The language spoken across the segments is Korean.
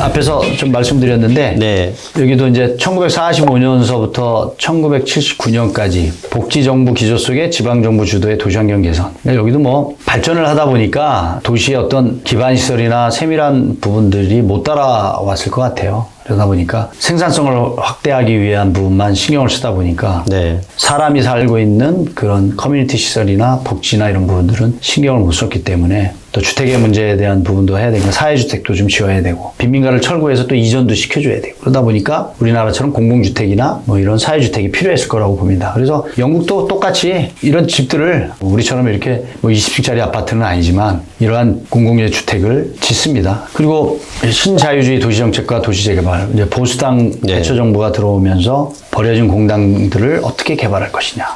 앞에서 좀 말씀드렸는데 네. 여기도 이제 1945년서부터 1979년까지 복지정부 기조 속의 지방정부 주도의 도시환경 개선. 그러니까 여기도 뭐 발전을 하다 보니까 도시의 어떤 기반시설이나 세밀한 부분들이 못 따라왔을 것 같아요. 그러다 보니까 생산성을 확대하기 위한 부분만 신경을 쓰다 보니까 네. 사람이 살고 있는 그런 커뮤니티 시설이나 복지나 이런 부분들은 신경을 못 썼기 때문에 또 주택의 문제에 대한 부분도 해야 되고 사회주택도 좀 지어야 되고 빈민가를 철거해서 또 이전도 시켜줘야 되고 그러다 보니까 우리나라처럼 공공주택이나 뭐 이런 사회주택이 필요했을 거라고 봅니다. 그래서 영국도 똑같이 이런 집들을 우리처럼 이렇게 뭐 20층짜리 아파트는 아니지만 이러한 공공의 주택을 짓습니다. 그리고 신자유주의 도시정책과 도시재개발 이제 보수당 네. 대처 정부가 들어오면서 버려진 공당들을 어떻게 개발할 것이냐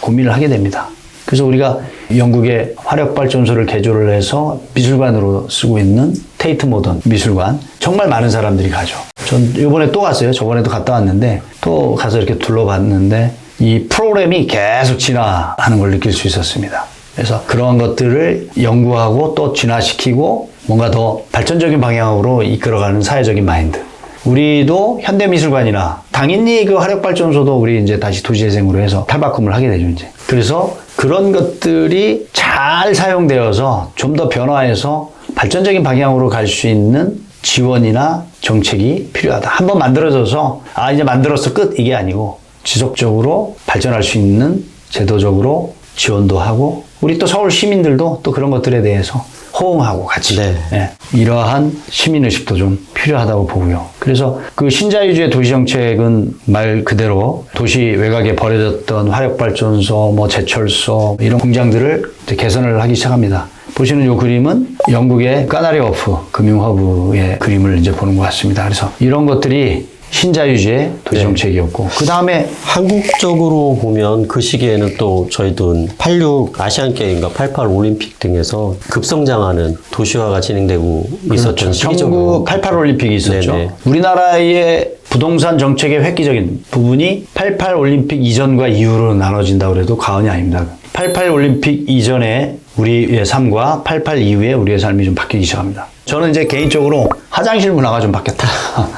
고민을 하게 됩니다. 그래서 우리가 영국의 화력발전소를 개조를 해서 미술관으로 쓰고 있는 테이트 모던 미술관 정말 많은 사람들이 가죠. 전 이번에 또 갔어요. 저번에도 갔다 왔는데 또 가서 이렇게 둘러봤는데 이 프로그램이 계속 진화하는 걸 느낄 수 있었습니다. 그래서 그러한 것들을 연구하고 또 진화시키고 뭔가 더 발전적인 방향으로 이끌어가는 사회적인 마인드. 우리도 현대미술관이나 당연히 그 화력발전소도 우리 이제 다시 도시재생으로 해서 탈바꿈을 하게 되죠, 이제. 그래서 그런 것들이 잘 사용되어서 좀 더 변화해서 발전적인 방향으로 갈 수 있는 지원이나 정책이 필요하다. 한번 만들어져서 아, 이제 만들었어 끝 이게 아니고 지속적으로 발전할 수 있는 제도적으로 지원도 하고 우리 또 서울 시민들도 또 그런 것들에 대해서 호응하고 같이 네. 예, 이러한 시민의식도 좀 필요하다고 보고요. 그래서 그 신자유주의 도시정책은 말 그대로 도시 외곽에 버려졌던 화력발전소, 뭐 제철소 이런 공장들을 개선을 하기 시작합니다. 보시는 이 그림은 영국의 까나리 워프 금융 허브의 그림을 이제 보는 것 같습니다. 그래서 이런 것들이 신자유주의 도시정책이었고 그 다음에 한국적으로 보면 그 시기에는 또 저희도 86 아시안 게임과 88 올림픽 등에서 급성장하는 도시화가 진행되고 있었던 시기죠. 88 올림픽이 있었죠. 네네. 우리나라의 부동산 정책의 획기적인 부분이 88 올림픽 이전과 이후로 나눠진다고 해도 과언이 아닙니다. 88 올림픽 이전에 우리의 삶과 88 이후에 우리의 삶이 좀 바뀌기 시작합니다. 저는 이제 개인적으로 화장실 문화가 좀 바뀌었다.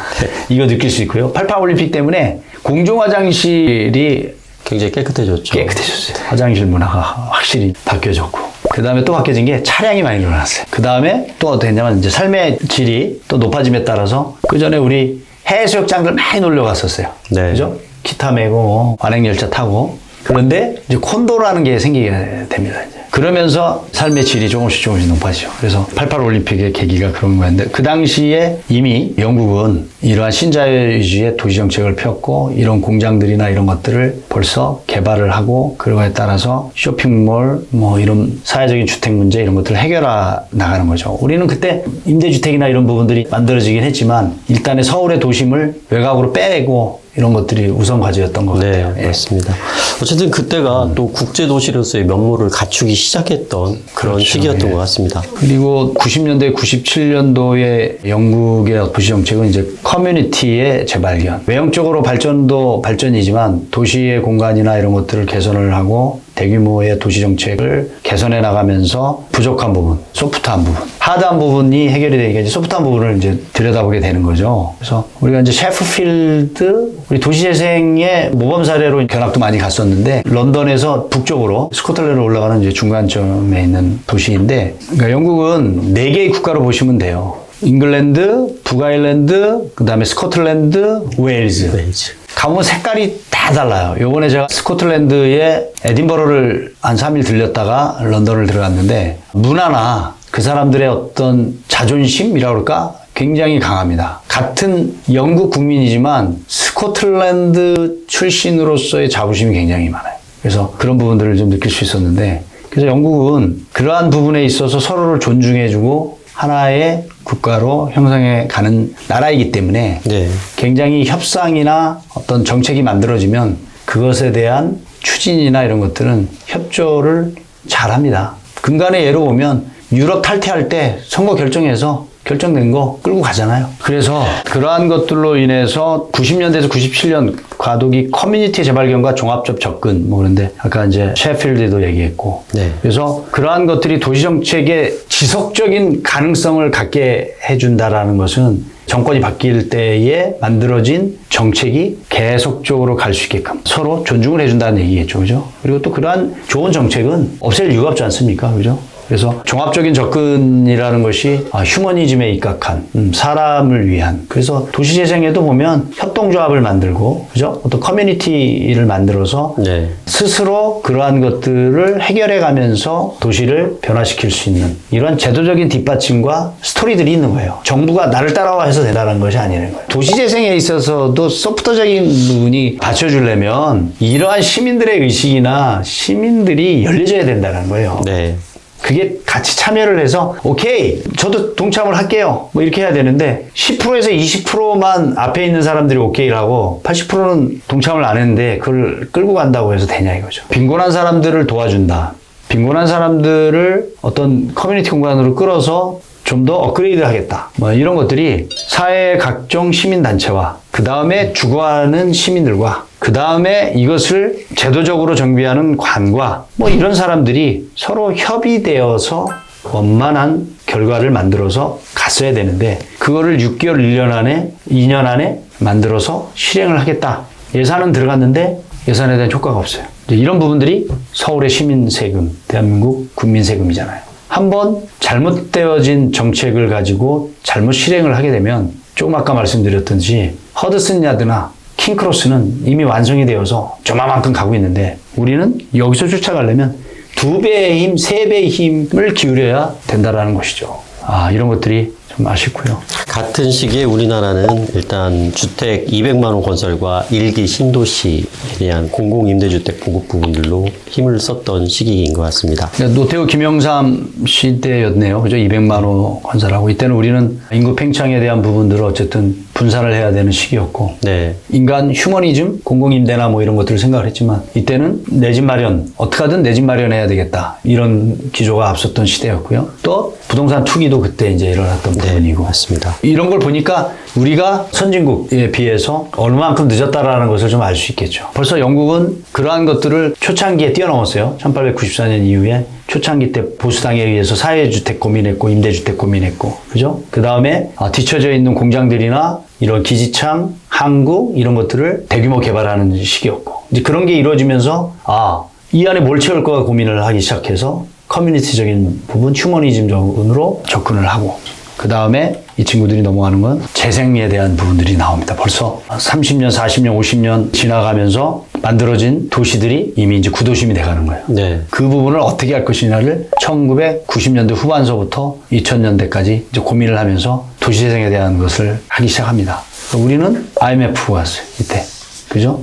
이거 느낄 수 있고요. 88 올림픽 때문에 공중 화장실이 굉장히 깨끗해졌죠. 깨끗해졌어요. 화장실 문화가 확실히 바뀌어졌고. 그 다음에 또 바뀌어진 게 차량이 많이 늘어났어요. 그 다음에 또 어떻게 했냐면 이제 삶의 질이 또 높아짐에 따라서 그 전에 우리 해수욕장들 많이 놀러 갔었어요. 네. 그죠? 기타 메고 뭐 관행열차 타고. 그런데 이제 콘도라는 게 생기게 됩니다. 이제. 그러면서 삶의 질이 조금씩 조금씩 높아지죠. 그래서 88 올림픽의 계기가 그런 거였는데 그 당시에 이미 영국은 이러한 신자유주의 도시 정책을 폈고 이런 공장들이나 이런 것들을 벌써 개발을 하고 그거에 따라서 쇼핑몰 뭐 이런 사회적인 주택 문제 이런 것들을 해결해 나가는 거죠. 우리는 그때 임대주택이나 이런 부분들이 만들어지긴 했지만 일단의 서울의 도심을 외곽으로 빼고 이런 것들이 우선 과제였던 것 네, 같아요. 예. 맞습니다. 어쨌든 그때가 또 국제 도시로서의 면모를 갖추기 시작했던 그런 그렇죠. 시기였던 예. 것 같습니다. 그리고 90년대, 97년도의 영국의 도시 정책은 이제 커뮤니티의 재발견. 외형적으로 발전도 발전이지만 도시의 공간이나 이런 것들을 개선을 하고 대규모의 도시 정책을 개선해 나가면서 부족한 부분, 소프트한 부분, 하드한 부분이 해결이 되니까 이제 소프트한 부분을 이제 들여다보게 되는 거죠. 그래서 우리가 이제 셰프필드, 우리 도시재생의 모범 사례로 견학도 많이 갔었는데 런던에서 북쪽으로 스코틀랜드로 올라가는 이제 중간점에 있는 도시인데 그러니까 영국은 네 개의 국가로 보시면 돼요. 잉글랜드, 북아일랜드, 그 다음에 스코틀랜드, 웨일즈. 웨일즈. 가보면 색깔이 다 달라요. 요번에 제가 스코틀랜드의 에딘버러를 한 3일 들렸다가 런던을 들어갔는데 문화나 그 사람들의 어떤 자존심이라고 그럴까? 굉장히 강합니다. 같은 영국 국민이지만 스코틀랜드 출신으로서의 자부심이 굉장히 많아요. 그래서 그런 부분들을 좀 느낄 수 있었는데 그래서 영국은 그러한 부분에 있어서 서로를 존중해주고 하나의 국가로 형성해 가는 나라이기 때문에 네. 굉장히 협상이나 어떤 정책이 만들어지면 그것에 대한 추진이나 이런 것들은 협조를 잘 합니다. 근간의 예로 보면 유럽 탈퇴할 때 선거 결정해서 결정된 거 끌고 가잖아요. 그래서 그러한 것들로 인해서 90년대에서 97년 과도기 커뮤니티 재발견과 종합적 접근 뭐 그런데 아까 이제 셰필드도 얘기했고 네. 그래서 그러한 것들이 도시 정책의 지속적인 가능성을 갖게 해준다라는 것은 정권이 바뀔 때에 만들어진 정책이 계속적으로 갈 수 있게끔 서로 존중을 해준다는 얘기겠죠. 그죠? 그리고 또 그러한 좋은 정책은 없앨 이유가 없지 않습니까? 그죠? 그래서 종합적인 접근이라는 것이 아, 휴머니즘에 입각한 음, 사람을 위한 그래서 도시재생에도 보면 협동조합을 만들고 그죠 어떤 커뮤니티를 만들어서 네. 스스로 그러한 것들을 해결해 가면서 도시를 변화시킬 수 있는 이런 제도적인 뒷받침과 스토리들이 있는 거예요. 정부가 나를 따라와 해서 대단한 것이 아니라는 거예요. 도시재생에 있어서도 소프트적인 부분이 받쳐주려면 이러한 시민들의 의식이나 시민들이 열려져야 된다는 거예요. 네. 그게 같이 참여를 해서 오케이 저도 동참을 할게요. 뭐 이렇게 해야 되는데 10%에서 20%만 앞에 있는 사람들이 오케이를 하고 80%는 동참을 안 했는데 그걸 끌고 간다고 해서 되냐 이거죠. 빈곤한 사람들을 도와준다. 빈곤한 사람들을 어떤 커뮤니티 공간으로 끌어서 좀 더 업그레이드 하겠다. 뭐 이런 것들이 사회 각종 시민단체와 그 다음에 주거하는 시민들과 그 다음에 이것을 제도적으로 정비하는 관과 뭐 이런 사람들이 서로 협의되어서 원만한 결과를 만들어서 갔어야 되는데 그거를 6개월, 1년 안에 2년 안에 만들어서 실행을 하겠다. 예산은 들어갔는데 예산에 대한 효과가 없어요. 이런 부분들이 서울의 시민 세금, 대한민국 국민 세금이잖아요. 한번 잘못되어진 정책을 가지고 잘못 실행을 하게 되면 조금 아까 말씀드렸듯이 허드슨 야드나 킹크로스는 이미 완성이 되어서 저만큼 가고 있는데 우리는 여기서 쫓아가려면 두 배의 힘, 세 배의 힘을 기울여야 된다라는 것이죠. 아, 이런 것들이 좀 아쉽고요. 같은 시기에 우리나라는 일단 주택 200만 원 건설과 일기 신도시에 대한 공공 임대주택 보급 부분들로 힘을 썼던 시기인 것 같습니다. 그러니까 노태우 김영삼 시대였네요. 그죠? 200만 호 건설하고 이때는 우리는 인구 팽창에 대한 부분들을 어쨌든 분산을 해야 되는 시기였고 네. 인간 휴머니즘, 공공임대나 뭐 이런 것들을 생각을 했지만 이때는 내 집 마련, 어떻게 하든 내 집 마련해야 되겠다. 이런 기조가 앞섰던 시대였고요. 또 부동산 투기도 그때 이제 일어났던 부분이고. 맞습니다. 이런 걸 보니까 우리가 선진국에 비해서 얼마만큼 늦었다라는 것을 좀 알 수 있겠죠. 벌써 영국은 그러한 것들을 초창기에 뛰어넘었어요. 1894년 이후에 초창기 때 보수당에 의해서 사회주택 고민했고 임대주택 고민했고 그죠? 그 다음에 뒤처져 있는 공장들이나 이런 기지창, 항구 이런 것들을 대규모 개발하는 시기였고 이제 그런 게 이루어지면서 아 이 안에 뭘 채울까 고민을 하기 시작해서 커뮤니티적인 부분, 휴머니즘적으로 접근을 하고 그 다음에 이 친구들이 넘어가는 건 재생에 대한 부분들이 나옵니다. 벌써 30년, 40년, 50년 지나가면서 만들어진 도시들이 이미 이제 구도심이 돼가는 거예요. 네. 그 부분을 어떻게 할 것이냐를 1990년대 후반서부터 2000년대까지 이제 고민을 하면서 도시재생에 대한 것을 하기 시작합니다. 우리는 IMF 왔어요. 이때. 그죠?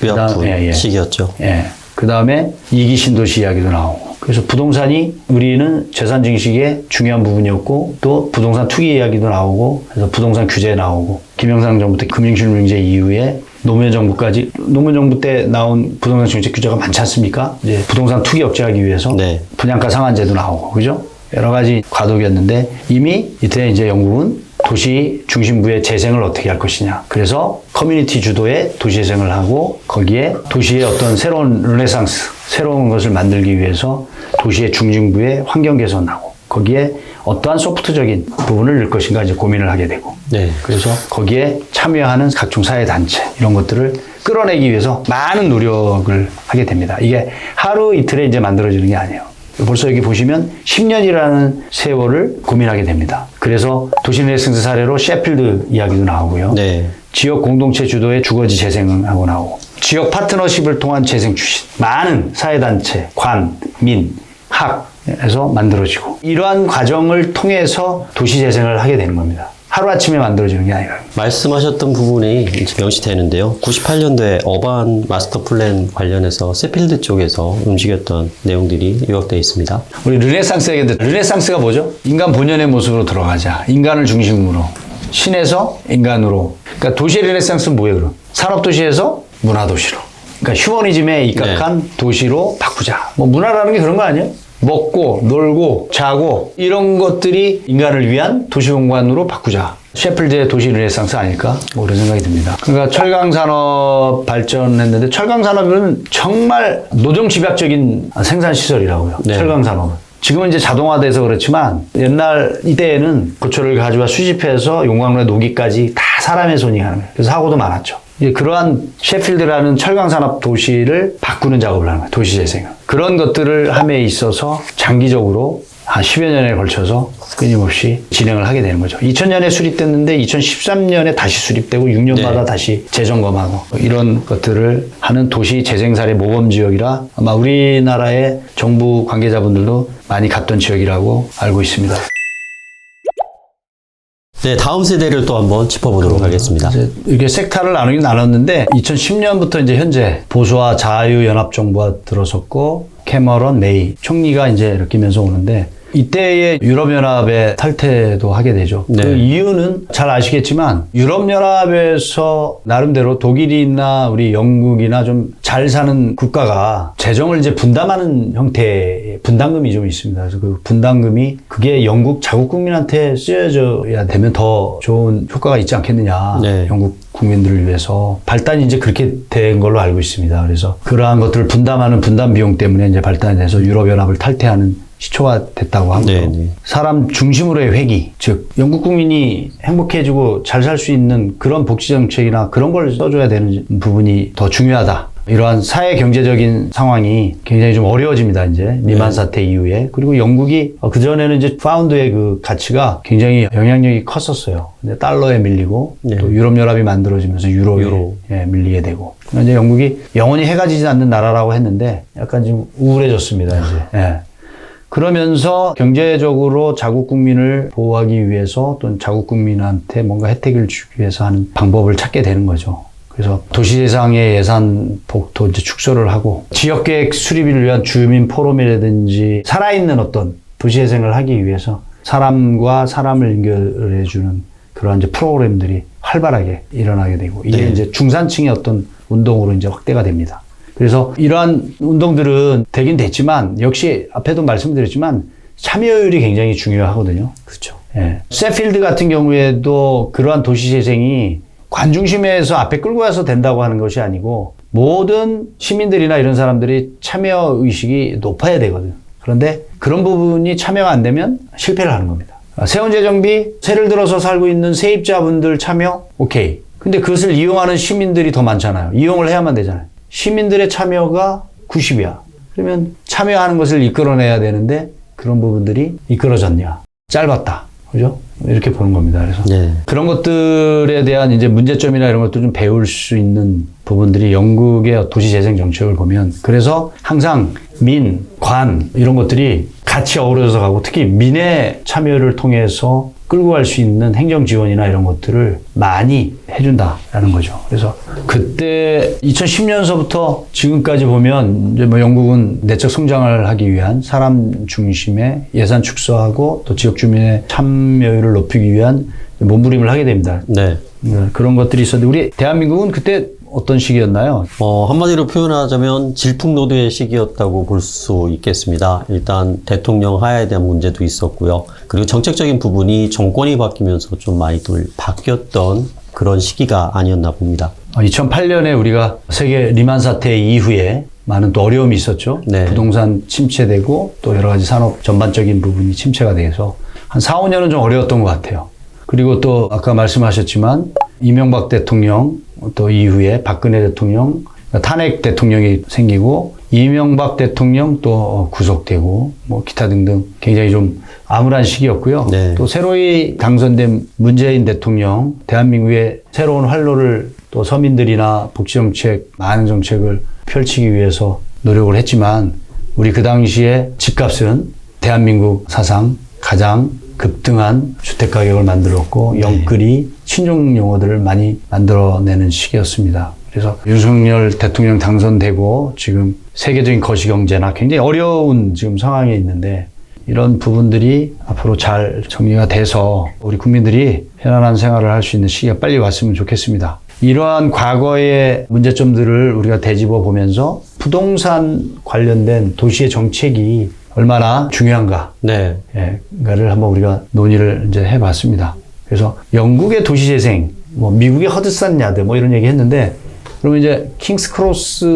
위안부 그다음- 예, 예. 시기였죠. 예. 그 다음에 이기 신도시 이야기도 나오고. 그래서 부동산이 우리는 재산 증식의 중요한 부분이었고 또 부동산 투기 이야기도 나오고 그래서 부동산 규제 나오고 김영삼 정부 때 금융실명제 이후에 노무현 정부까지 노무현 정부 때 나온 부동산 정책 규제가 많지 않습니까? 이제 부동산 투기 억제하기 위해서 네. 분양가 상한제도 나오고 그죠? 여러 가지 과도기였는데 이미 이때 이제 영국은 도시 중심부의 재생을 어떻게 할 것이냐. 그래서 커뮤니티 주도의 도시 재생을 하고 거기에 도시의 어떤 새로운 르네상스, 새로운 것을 만들기 위해서 도시의 중심부의 환경 개선하고 거기에 어떠한 소프트적인 부분을 넣을 것인가 이제 고민을 하게 되고 네. 그래서 거기에 참여하는 각종 사회단체 이런 것들을 끌어내기 위해서 많은 노력을 하게 됩니다. 이게 하루 이틀에 이제 만들어지는 게 아니에요. 벌써 여기 보시면 10년이라는 세월을 고민하게 됩니다. 그래서 도시네슨스 사례로 셰필드 이야기도 나오고요. 네. 지역 공동체 주도의 주거지 재생하고 나오고 지역 파트너십을 통한 재생 추진 많은 사회단체, 관, 민, 학 에서 만들어지고 이러한 과정을 통해서 도시 재생을 하게 되는 겁니다. 하루아침에 만들어지는 게 아니라 말씀하셨던 부분이 이제 명시되는데요. 98년도에 어반 마스터 플랜 관련해서 세필드 쪽에서 움직였던 내용들이 요약되어 있습니다. 우리 르네상스 얘기인데 르네상스가 뭐죠? 인간 본연의 모습으로 돌아가자. 인간을 중심으로. 신에서 인간으로. 그러니까 도시의 르네상스는 뭐예요, 그럼? 산업도시에서 문화도시로. 그러니까 휴머니즘에 입각한 도시로 바꾸자. 뭐 문화라는 게 그런 거 아니에요? 먹고, 놀고, 자고, 이런 것들이 인간을 위한 도시 공간으로 바꾸자. 셰플드의 도시 르네상스 아닐까? 뭐 그런 생각이 듭니다. 그러니까 철강 산업 발전했는데 철강 산업은 정말 노동 집약적인 생산 시설이라고요. 네. 철강 산업은. 지금은 이제 자동화돼서 그렇지만 옛날 이때에는 고철을 가져와 수집해서 용광로에 녹이까지 다 사람의 손이 하는 거예요. 그래서 사고도 많았죠. 이제 그러한 셰필드라는 철강산업 도시를 바꾸는 작업을 하는 거예요. 도시재생을. 그런 것들을 함에 있어서 장기적으로 한 10여 년에 걸쳐서 끊임없이 진행을 하게 되는 거죠. 2000년에 수립됐는데 2013년에 다시 수립되고 6년마다 네. 다시 재점검하고 이런 것들을 하는 도시 재생사례 모범 지역이라 아마 우리나라의 정부 관계자분들도 많이 갔던 지역이라고 알고 있습니다. 네, 다음 세대를 또 한번 짚어보도록 하겠습니다. 이제 이렇게 섹터를 나누긴 나눴는데 2010년부터 이제 현재 보수와 자유연합 정부가 들어섰고 캐머런 메이 총리가 이제 이렇게 면서 오는데 이때의 유럽연합의 탈퇴도 하게 되죠. 네. 그 이유는 잘 아시겠지만 유럽연합에서 나름대로 독일이나 우리 영국이나 좀 잘 사는 국가가 재정을 이제 분담하는 형태의 분담금이 좀 있습니다. 그래서 그 분담금이 그게 영국 자국 국민한테 쓰여져야 되면 더 좋은 효과가 있지 않겠느냐. 네. 영국 국민들을 위해서 발단이 이제 그렇게 된 걸로 알고 있습니다. 그래서 그러한 것들을 분담하는 분담 비용 때문에 이제 발단이 돼서 유럽연합을 탈퇴하는 시초가 됐다고 하고요. 네, 네. 사람 중심으로의 회기, 즉 영국 국민이 행복해지고 잘 살 수 있는 그런 복지 정책이나 그런 걸 써줘야 되는 부분이 더 중요하다. 이러한 사회 경제적인 상황이 굉장히 좀 어려워집니다. 이제 리만 네. 사태 이후에 그리고 영국이 그 전에는 이제 파운드의 그 가치가 굉장히 영향력이 컸었어요. 근데 달러에 밀리고 네. 또 유럽 연합이 만들어지면서 유로에 유로. 예, 밀리게 되고 이제 영국이 영원히 해가 지지 않는 나라라고 했는데 약간 좀 우울해졌습니다. 이제. 예. 그러면서 경제적으로 자국 국민을 보호하기 위해서 또는 자국 국민한테 뭔가 혜택을 주기 위해서 하는 방법을 찾게 되는 거죠. 그래서 도시재생의 예산 폭도 이제 축소를 하고 지역계획 수립을 위한 주민 포럼이라든지 살아있는 어떤 도시재생을 하기 위해서 사람과 사람을 연결해주는 그러한 이제 프로그램들이 활발하게 일어나게 되고 이게 네. 이제 중산층의 어떤 운동으로 이제 확대가 됩니다. 그래서 이러한 운동들은 되긴 됐지만 역시 앞에도 말씀드렸지만 참여율이 굉장히 중요하거든요. 그렇죠. 예. 세필드 같은 경우에도 그러한 도시 재생이 관중심에서 앞에 끌고 가서 된다고 하는 것이 아니고 모든 시민들이나 이런 사람들이 참여 의식이 높아야 되거든요. 그런데 그런 부분이 참여가 안 되면 실패를 하는 겁니다. 아, 세원재 정비, 세를 들어서 살고 있는 세입자분들 참여, 오케이. 근데 그것을 이용하는 시민들이 더 많잖아요. 이용을 해야만 되잖아요. 시민들의 참여가 90이야. 그러면 참여하는 것을 이끌어내야 되는데 그런 부분들이 이끌어졌냐. 짧았다. 그죠? 이렇게 보는 겁니다. 그래서 네. 그런 것들에 대한 이제 문제점이나 이런 것도 좀 배울 수 있는 부분들이 영국의 도시 재생 정책을 보면 그래서 항상 민, 관 이런 것들이 같이 어우러져 가고 특히 민의 참여를 통해서 끌고 갈 수 있는 행정 지원이나 이런 것들을 많이 해준다라는 거죠. 그래서 그때 2010년서부터 지금까지 보면 이제 뭐 영국은 내적 성장을 하기 위한 사람 중심의 예산 축소하고 또 지역 주민의 참여율을 높이기 위한 몸부림을 하게 됩니다. 네. 네, 그런 것들이 있었는데 우리 대한민국은 그때 어떤 시기였나요? 어, 한마디로 표현하자면 질풍노도의 시기였다고 볼 수 있겠습니다. 일단 대통령 하야에 대한 문제도 있었고요. 그리고 정책적인 부분이 정권이 바뀌면서 좀 많이들 바뀌었던 그런 시기가 아니었나 봅니다. 2008년에 우리가 세계 리만 사태 이후에 많은 또 어려움이 있었죠. 네. 부동산 침체되고 또 여러 가지 산업 전반적인 부분이 침체가 돼서 한 4, 5년은 좀 어려웠던 것 같아요. 그리고 또 아까 말씀하셨지만 이명박 대통령 또 이후에 박근혜 대통령 탄핵 대통령이 생기고 이명박 대통령 또 구속되고 뭐 기타 등등 굉장히 좀 암울한 시기였고요. 네. 또 새로이 당선된 문재인 대통령 대한민국의 새로운 활로를 또 서민들이나 복지 정책 많은 정책을 펼치기 위해서 노력을 했지만 우리 그 당시에 집값은 대한민국 사상 가장 급등한 주택 가격을 만들었고 영끌이 친중 용어들을 많이 만들어내는 시기였습니다. 그래서 윤석열 대통령 당선되고 지금 세계적인 거시경제나 굉장히 어려운 지금 상황에 있는데 이런 부분들이 앞으로 잘 정리가 돼서 우리 국민들이 편안한 생활을 할 수 있는 시기가 빨리 왔으면 좋겠습니다. 이러한 과거의 문제점들을 우리가 되짚어 보면서 부동산 관련된 도시의 정책이 얼마나 중요한가 네. 예, 를 한번 우리가 논의를 이제 해봤습니다. 그래서 영국의 도시재생, 뭐 미국의 허드슨 야드 뭐 이런 얘기 했는데 그러면 이제 킹스 크로스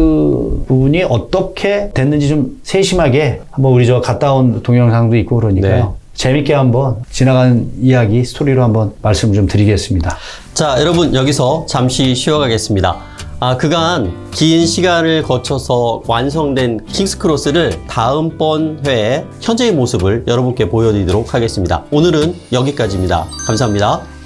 부분이 어떻게 됐는지 좀 세심하게 한번 우리 저 갔다 온 동영상도 있고 그러니까요. 네. 재밌게 한번 지나가는 이야기 스토리로 한번 말씀 좀 드리겠습니다. 자, 여러분 여기서 잠시 쉬어가겠습니다. 아, 그간 긴 시간을 거쳐서 완성된 킹스크로스를 다음번 회에 현재의 모습을 여러분께 보여드리도록 하겠습니다. 오늘은 여기까지입니다. 감사합니다.